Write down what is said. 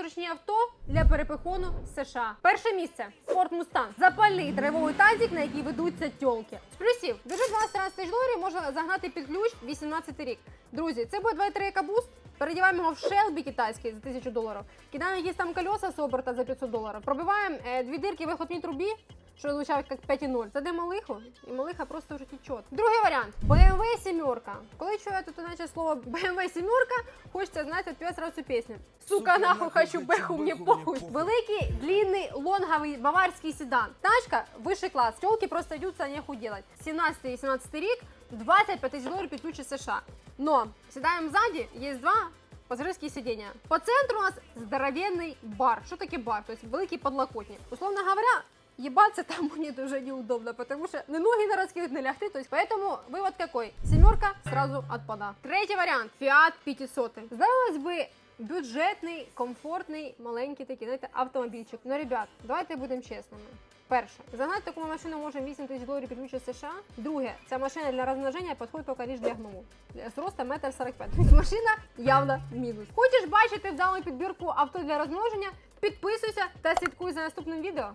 найзручні авто для перепихону США. Перше місце Ford Mustang. Запальний драйвовий тазик, на який ведуться тьолки. З плюсів бюджет 12-13 тисяч доларів можна загнати під ключ 18 рік. Друзі, це буде 2.3 кабуст. Передіваємо його в шелбі китайський за 1000 доларів. Кидаємо якісь там кольоса з за 500 доларів. Пробиваємо е, дві дирки в вихлопній трубі, що звучать як 5.0. Задаємо малиху, і малиха просто вже течет. Другий варіант BMW сімерка. Коли чую тут наче слово BMW сімерка, хочеться знаєте, відпівати сразу пісню. Сука, нахуй хочу беху, мені похуй. Великий, длинний, лонговий баварський седан. Тачка вищий клас. Тілки просто йдуться нехуй делать. 17-18 рік, 25 тисяч доларів під США. Но сідаємо ззаді, є два пассажирские сиденья. По центру у нас здоровенный бар. Что таке бар? То есть великий подлокотник. Условно говоря, ебаться там будет уже неудобно, потому что ни ноги на раскид не лягти. То есть поэтому вывод какой? Семерка сразу отпада. Третий вариант. Fiat 500. Здавалось бы, бюджетний, комфортний, маленький такий, знаєте, автомобільчик. Ну, ребят, давайте будемо чесними. Перше, загнати таку машину може 8 тисяч доларів під ключ з США. Друге, ця машина для розмноження підходить тільки лише для гному. З ростом 1,45 м. Тобто машина явно мінус. Хочеш бачити вдалу підбірку авто для розмноження? Підписуйся та слідкуй за наступним відео.